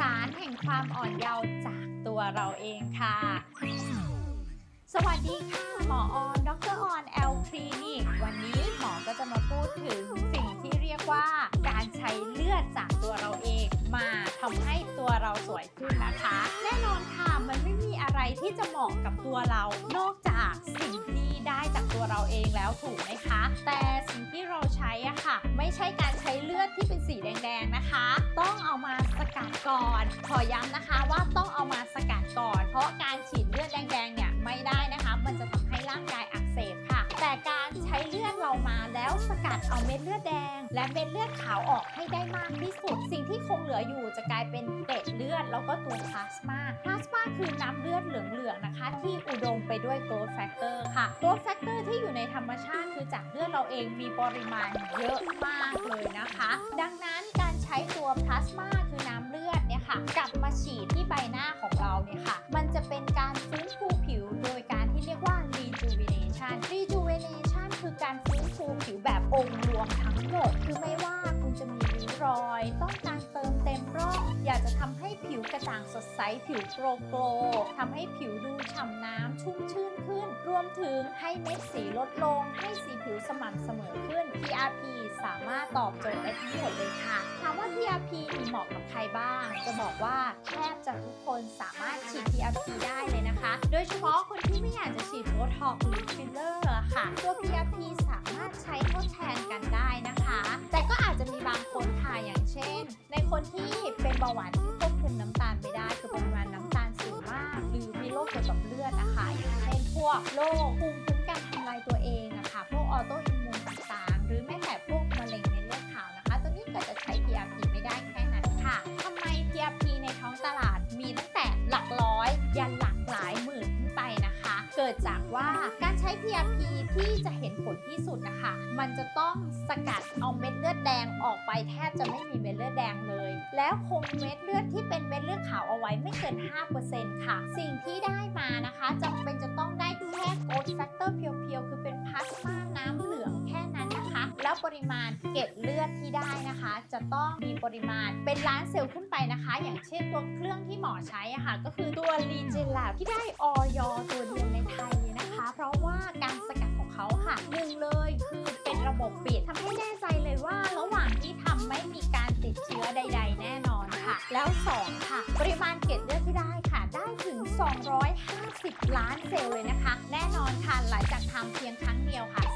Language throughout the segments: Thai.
สารแห่งความอ่อนเยาว์จากตัวเราเองค่ะ สวัสดีค่ะ หมอออน ดรออนแอลคลินิก วันนี้หมอก็จะมาพูดถึงสิ่งที่เรียกว่า การใช้เลือดจากตัวเราเองมาทำให้ตัวเราสวยขึ้นนะคะ แน่นอนค่ะมันไม่มีอะไรที่จะเหมาะกับตัวเรา นอกจากสิ่งที่ได้จากตัวเราเองแล้วถูกไหมคะ แต่สิ่งที่เราใช้อะค่ะ ไม่ใช่การใช้เลือดที่เป็นสีแดง ๆนะคะ ต้องเอามา กัดก่อน ขอย้ำนะคะว่าต้องเอามาสกัดก่อน เพราะการฉีดเลือดแดงๆเนี่ยไม่ได้นะคะ มันจะทำให้ร่างกายอักเสบค่ะ แต่การใช้เลือดเรามาแล้วสกัดเอาเม็ดเลือดแดง และเม็ดเลือดขาวออกให้ได้มากที่สุด สิ่งที่คงเหลืออยู่จะกลายเป็นเกล็ดเลือดแล้วก็ตัวพลาสมาพลาสมาคือน้ำเลือดเหลืองๆนะคะ ที่อุดมไปด้วยโกรทแฟกเตอร์ค่ะโกรทแฟกเตอร์ที่อยู่ในธรรมชาติคือจากเลือดเราเองมีปริมาณเยอะมากเลยนะคะ ดังนั้นการ ช้ตัวพลาสมาคือน้ำเลือดเนี่ยค่ะกลับมาฉีดที่ใบหน้าของเราเนี่ยค่ะ มันจะเป็นการฟื้นฟูผิวโดยการที่เรียกว่า rejuvenation rejuvenation คือการฟื้นฟูผิวแบบองค์รวมทั้งหมด คือไม่ว่าคุณจะมีริ้วรอย ต้องการเติมเต็มร่องอยากจะทำ ให้ผิวกระจ่างสดใส ผิวโกลโกลทำให้ผิวดูฉ่ำน้ำชุ่มชื่นขึ้น รวมถึงให้เม็ดสีลดลง ให้สีผิวสม่ำเสมอขึ้น PRP สามารถตอบโจทย์ได้ทั้งหมดเลยค่ะ ถามว่า PRP มีเหมาะกับใครบ้าง จะบอกว่าแทบจะทุกคนสามารถฉีด PRP ได้เลยนะคะ โดยเฉพาะคนที่ไม่อยากจะฉีดโบท็อกหรือฟิลเลอร์ค่ะ ตัว PRP สามารถใช้ทดแทนกันได้นะคะ แต่ก็อาจจะมีบางคนค่ะอย่างเช่น ในคนที่เป็นเบาหวาน วกโรคภูมิคุ้มกันทำลายตัวเองอะค่ะ พวกออโต ดจากว่าการใช้ PRP ที่จะเห็นผลที่สุดนะคะ มันจะต้องสกัดเอาเม็ดเลือดแดงออกไปแทบจะไม่มีเม็ดเลือดแดงเลย แล้วคงเม็ดเลือดที่เป็นเม็ดเลือดขาวเอาไว้ไม่เกิน 5%ค่ะ สิ่งที่ได้มานะคะจำเป็นจะต้องได้แค่โกลด์แฟกเตอร์เพียวๆ คือเป็นพลาสมาน้ำ แล้วปริมาณเกล็ดเลือดที่ได้นะคะ จะต้องมีปริมาณเป็นล้านเซลล์ขึ้นไปนะคะ อย่างเช่นตัวเครื่องที่หมอใช้อะค่ะ ก็คือตัวลีเจลาที่ได้ออยตัวเดียวในไทยเลยนะคะ เพราะว่าการสกัดของเขาค่ะหนึ่งเลยคือเป็นระบบปิดทำให้แน่ใจเลยว่าระหว่างที่ทำไม่มีการติดเชื้อใด ๆ แน่นอนค่ะ แล้ว 2 ค่ะ ปริมาณเกล็ดเลือดที่ได้ค่ะ ได้ถึง 250 ล้านเซลล์เลยนะคะ แน่นอนค่ะหลังจากทำเพียงครั้งเดียวค่ะ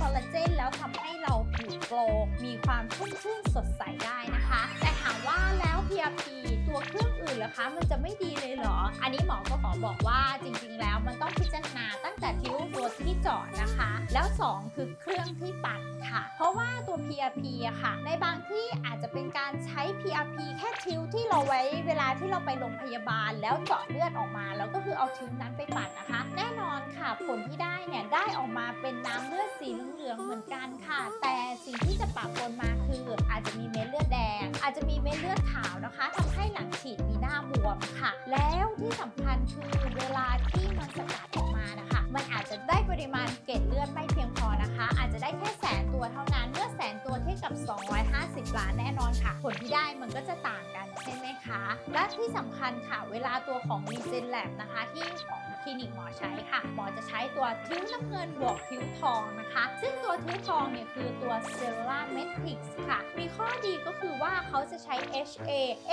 คอลลาเจนแล้วทำให้เราผิวโกลว์มีความชุ่มชื่นสดใสได้นะคะ แต่ถามว่าแล้ว PRP ตัวเครื่องอื่นเหรอคะมันจะไม่ดีเลยเหรอ อันนี้หมอก็ขอบอกว่าจริงๆ แล้วมันต้องพิจารณาตั้งแต่ทิ้วตัวที่จอดนะคะ แล้ว 2 คือเครื่องที่ปัดค่ะ เพราะว่าตัว PRP อะค่ะ ในบางที่อาจจะเป็นการ PRP แค่ทิ้วที่เราไว้เวลาที่เราไปโรงพยาบาล แล้วเจาะเลือดออกมา แล้วก็คือเอาทิ้วนั้นไปปัดนนะคะ แน่นอนค่ะผลที่ได้เนี่ยได้ออกมาเป็นน้ำเลือดสีเหลืองๆเหมือนกันค่ะ แต่สิ่งที่จะปะปนมาคืออาจจะมีเม็ดเลือดแดง อาจจะมีเม็ดเลือดขาวนะคะทำให้หลังฉีดมีหน้าบวมค่ะ แล้วที่สำคัญคือเวลาที่มันสกัดออกมานะคะ มันอาจจะได้ปริมาณเกล็ดเลือดไม่เพียงพอนะคะ อาจจะได้แค่แสนตัวเท่านั้นเมื่อแสนตัวเทียบกับ ล้านแน่นอนค่ะ ผลที่ได้มันก็จะต่างกันใช่ไหมคะ และที่สำคัญค่ะ เวลาตัวของ r e g e n Lab นะคะ ที่ของคลินิกหมอใช้ค่ะ หมอจะใช้ตัวทิ้วน้ำเงินบวกทิ้วทองนะคะ ซึ่งตัวทิ้วทองเนี่ยคือตัว Cellular Matrix ค่ะ มีข้อดีก็คือว่าเขาจะใช้ HA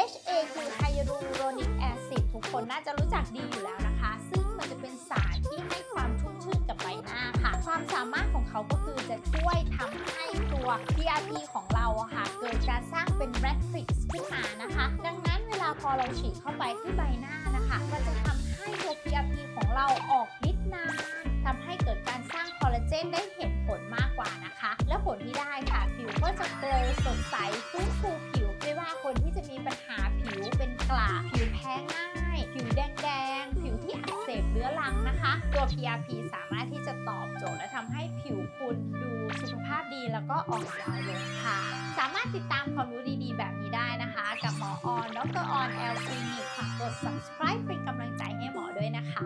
HA คือ Hyaluronic Acid ทุกคนน่าจะรู้จักดีอยู่แล้วนะคะ ซึ่งมันจะเป็นสารที่ให้ความชุ่มชื่นกับใบหน้าค่ะ ความสามารถ เขาก็คือจะช่วยทำให้ตัว PRP ของเราค่ะ เกิดการสร้างเป็น matrix ขึ้นมานะคะ ดังนั้นเวลาพอเราฉีดเข้าไปที่ใบหน้านะคะ มันจะทำให้ตัว PRP ของเราออกฤทธิ์นานทำให้เกิดการสร้างคอลลาเจนได้เห็นผลมากกว่านะคะ และผลที่ได้ค่ะผิวก็จะเกล PRP สามารถที่จะตอบโจทย์และทำให้ผิวคุณดูสุขภาพดีแล้วก็อ่อนเยาว์ลงค่ะ สามารถติดตามความรู้ดีๆ แบบนี้ได้นะคะ กับหมอออนดรออนแอลคลินิกฝากกด subscribe เป็นกำลังใจให้หมอด้วยนะคะ